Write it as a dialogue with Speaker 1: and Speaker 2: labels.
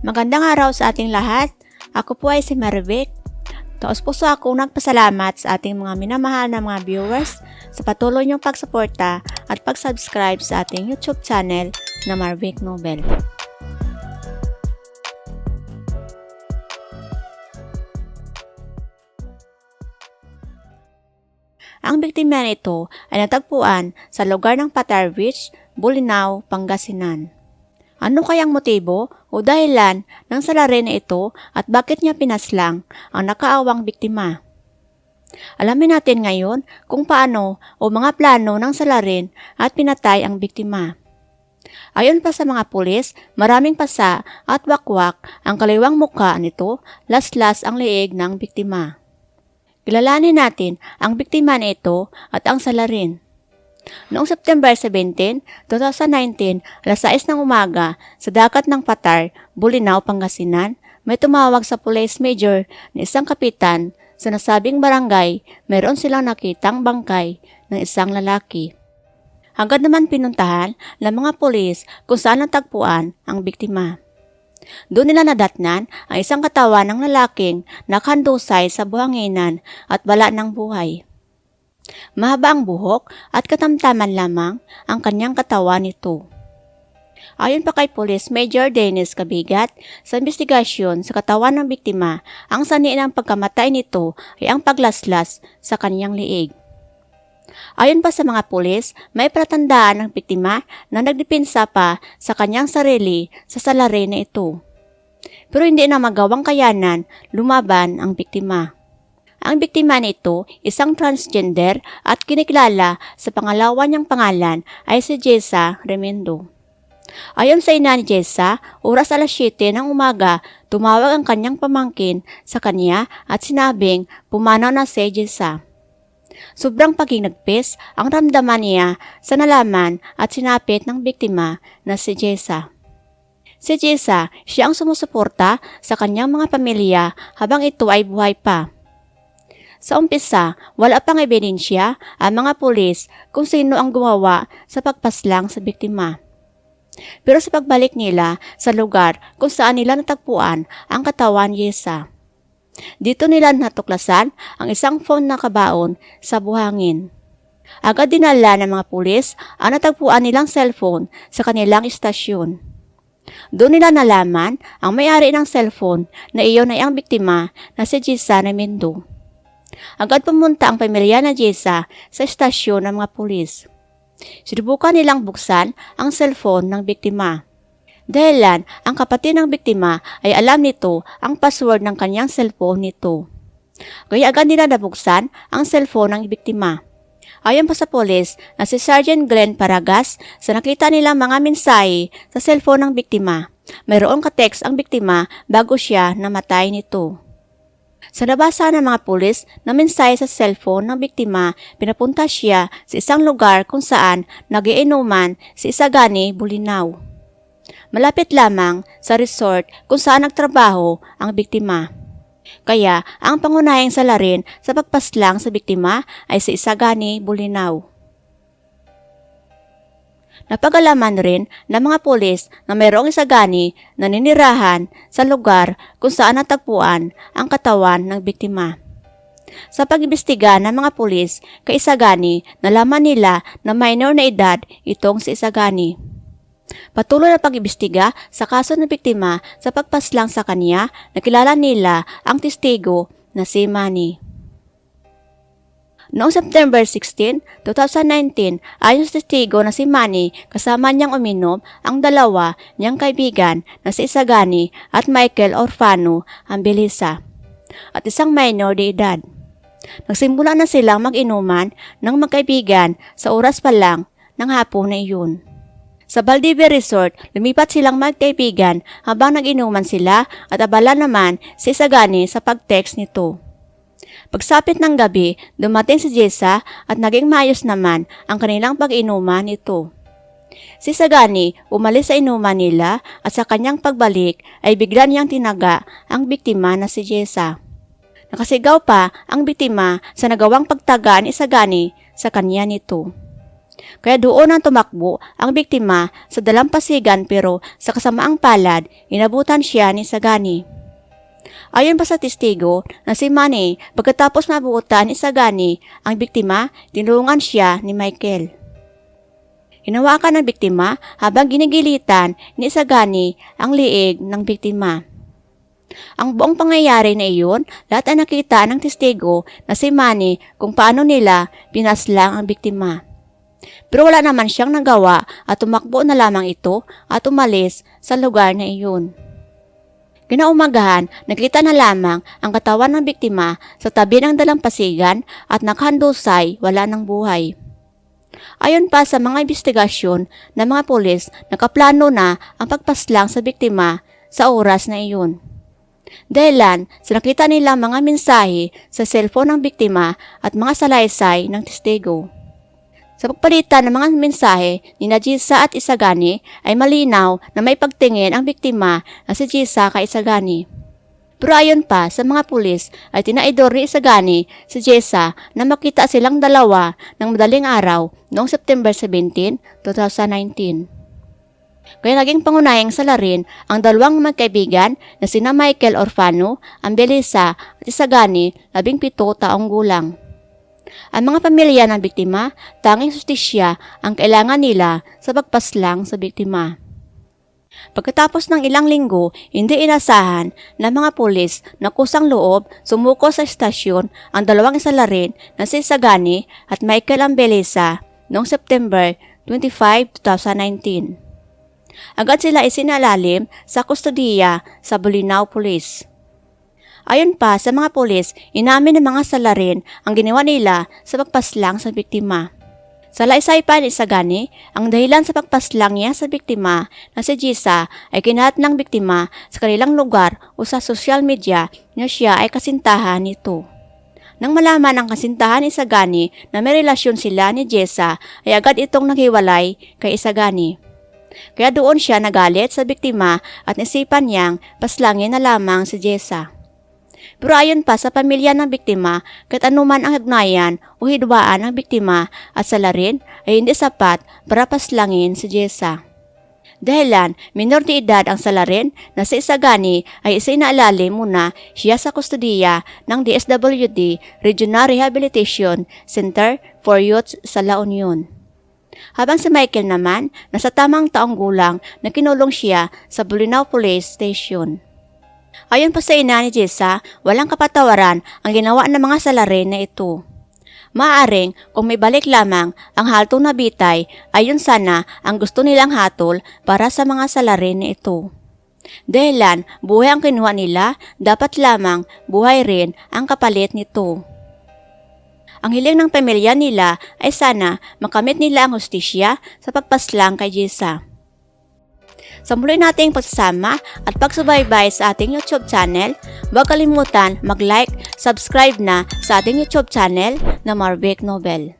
Speaker 1: Magandang araw sa ating lahat. Ako po ay si Marvic. Taos puso akong nagpasalamat sa ating mga minamahal na mga viewers sa patuloy niyong pagsuporta at pag-subscribe sa ating YouTube channel na Marvic Nobel. Ang biktima nito ay natagpuan sa lugar ng Patar Beach, Bolinao, Pangasinan. Ano kayang motibo o dahilan ng salarin na ito at bakit niya pinaslang ang nakaawang biktima? Alamin natin ngayon kung paano o mga plano ng salarin at pinatay ang biktima. Ayon pa sa mga pulis, maraming pasa at wakwak ang kaliwang muka nito, laslas ang liig ng biktima. Kilalanin natin ang biktima nito at ang salarin. Noong September 17, 2019, alas 6 ng umaga, sa dagat ng Patar, Bulinaw, Pangasinan, may tumawag sa police major na isang kapitan sa nasabing barangay, meron silang nakitang bangkay ng isang lalaki. Agad naman pinuntahan ng mga pulis kung saan natagpuan ang biktima. Doon nila nadatnan ang isang katawan ng lalaking nakandusay sa buhanginan at bala ng buhay. Mahaba ang buhok at katamtaman lamang ang kanyang katawan nito. Ayon pa kay Police Major Dennis Kabigat, sa investigasyon sa katawan ng biktima, ang sani ng pagkamatay nito ay ang paglaslas sa kanyang liig. Ayon pa sa mga pulis, may pratandaan ng biktima na nagdepensa pa sa kanyang sarili sa salari na ito. Pero hindi na magawang kayanan lumaban ang biktima. Ang biktima nito, isang transgender at kinikilala sa pangalawa niyang pangalan ay si Jessa Remendo. Ayon sa ina ni Jessa, oras alas 7 ng umaga, tumawag ang kanyang pamangkin sa kanya at sinabing pumanaw na si Jessa. Sobrang paginagpis ang ramdaman niya sa nalaman at sinapit ng biktima na si Jessa. Si Jessa, siya ang sumusuporta sa kanyang mga pamilya habang ito ay buhay pa. Sa umpisa, wala pang ebidensya ang mga pulis kung sino ang gumawa sa pagpaslang sa biktima. Pero sa pagbalik nila sa lugar kung saan nila natagpuan ang katawan ni Yesa, dito nila natuklasan ang isang phone na kabaon sa buhangin. Agad dinala ng mga pulis ang natagpuan nilang cellphone sa kanilang istasyon. Doon nila nalaman ang may-ari ng cellphone na iyon ay ang biktima na si Gisa Mendo. Agad pumunta ang pamilya na Jessa sa estasyon ng mga pulis. Sinubukan nilang buksan ang cellphone ng biktima. Dahilan, ang kapatid ng biktima ay alam nito ang password ng kanyang cellphone nito. Kaya agad nila nabuksan ang cellphone ng biktima. Ayon pa sa polis na si Sergeant Glenn Paragas sa nakita nilang mga mensahe sa cellphone ng biktima. Mayroong ka-text ang biktima bago siya namatay nito. Sa nabasa ng mga pulis na mensahe sa cellphone ng biktima, pinapunta siya sa isang lugar kung saan nagiinuman si Isagani Bulinaw. Malapit lamang sa resort kung saan nagtrabaho ang biktima. Kaya ang pangunahing salarin sa pagpaslang sa biktima ay si Isagani Bulinaw. Napagalaman rin ng mga pulis na mayroong isagani na ninirahan sa lugar kung saan natagpuan ang katawan ng biktima. Sa pag-imbestiga ng mga pulis kay Isagani, nalaman nila na minor na edad itong si Isagani. Patuloy na pag-imbestiga sa kaso ng biktima sa pagpaslang sa kanya, nakilala nila ang testigo na si Manny. Noong September 16, 2019, ayon sa testigo na si Manny, kasama niyang uminom ang dalawa niyang kaibigan na si Isagani at Michael Orfano Ambilisa at isang minor de edad. Nagsimula na silang mag-inuman ng magkaibigan sa oras pa lang ng hapon na iyon. Sa Valdivia Resort, lumipat silang magkaibigan habang nag-inuman sila at abala naman si Isagani sa pag-text nito. Pagsapit ng gabi, dumating si Jessa at naging maayos naman ang kanilang pag-inuman nito. Si Sagani umalis sa inuman nila at sa kanyang pagbalik ay bigla niyang tinaga ang biktima na si Jessa. Nakasigaw pa ang biktima sa nagawang pagtaga ni Sagani sa kanya nito. Kaya doon ang tumakbo ang biktima sa dalampasigan pero sa kasamaang palad, inabutan siya ni Sagani. Ayon pa sa testigo na si Manny, pagkatapos mabuutan ni Sagani ang biktima, tinulungan siya ni Michael. Hinawakan ng biktima habang ginigilitan ni Sagani ang liig ng biktima. Ang buong pangyayari na iyon, lahat ay nakita ng testigo na si Manny kung paano nila pinaslang ang biktima. Pero wala naman siyang nagawa at tumakbo na lamang ito at umalis sa lugar na iyon. Kinaumagahan, nakita na lamang ang katawan ng biktima sa tabi ng dalampasigan at nakahandusay wala ng buhay. Ayon pa sa mga investigasyon ng mga pulis, nakaplano na ang pagpaslang sa biktima sa oras na iyon. Dahilan sa nakita nila mga mensahe sa cellphone ng biktima at mga salaysay ng testigo. Sa pagpalitan ng mga mensahe ni na Jisa at Isagani ay malinaw na may pagtingin ang biktima na si Jisa kay Isagani. Pero ayon pa sa mga pulis ay tinaidor ni Isagani si Jessa na makita silang dalawa ng madaling araw noong September 17, 2019. Kaya naging pangunahing salarin ang dalawang magkaibigan na sina Michael Orfano, ang Belisa at Isagani, labing pito taong gulang. Ang mga pamilya ng biktima, tanging sustisya ang kailangan nila sa pagpaslang sa biktima. Pagkatapos ng ilang linggo, hindi inasahan ng mga pulis na kusang loob sumuko sa estasyon ang dalawang isalarin na si Sagani at Michael Ambelesa noong September 25, 2019. Agad sila isinalalim sa kustodiya sa Bolinao Police. Ayon pa sa mga pulis, inamin ng mga salarin ang ginawa nila sa pagpaslang sa biktima. Sa laysay pa ni Sagani, ang dahilan sa pagpaslang niya sa biktima na si Jisa ay kinahat ng biktima sa kanilang lugar o sa social media na siya ay kasintahan nito. Nang malaman ang kasintahan ni Sagani na may relasyon sila ni Jessa, ay agad itong naghiwalay kay Isagani. Kaya doon siya nagalit sa biktima at nisipan niyang paslangin na lamang si Jessa. Pero ayon pa sa pamilya ng biktima, kahit anuman ang hagnayan o hidwaan ng biktima at salarin ay hindi sapat para paslangin si Jessa. Dahilan, minor de edad ang salarin na si Isagani ay isinaalali muna siya sa kustodiya ng DSWD Regional Rehabilitation Center for Youth sa La Union. Habang si Michael naman, nasa tamang taong gulang na kinulong siya sa Bolinao Police Station. Ayon pa sa ina ni Jessa, walang kapatawaran ang ginawa ng mga salarin na ito. Maaring kung may balik lamang ang haltong na bitay, ayon sana ang gusto nilang hatol para sa mga salarin na ito. Dahilan, buhay ang kinuha nila, dapat lamang buhay rin ang kapalit nito. Ang hiling ng pamilya nila ay sana makamit nila ang hustisya sa pagpaslang kay Jessa. Sa muli nating pagsasama at pagsubaybay sa ating YouTube channel, huwag kalimutan mag-like, subscribe na sa ating YouTube channel na Marvick Nobel.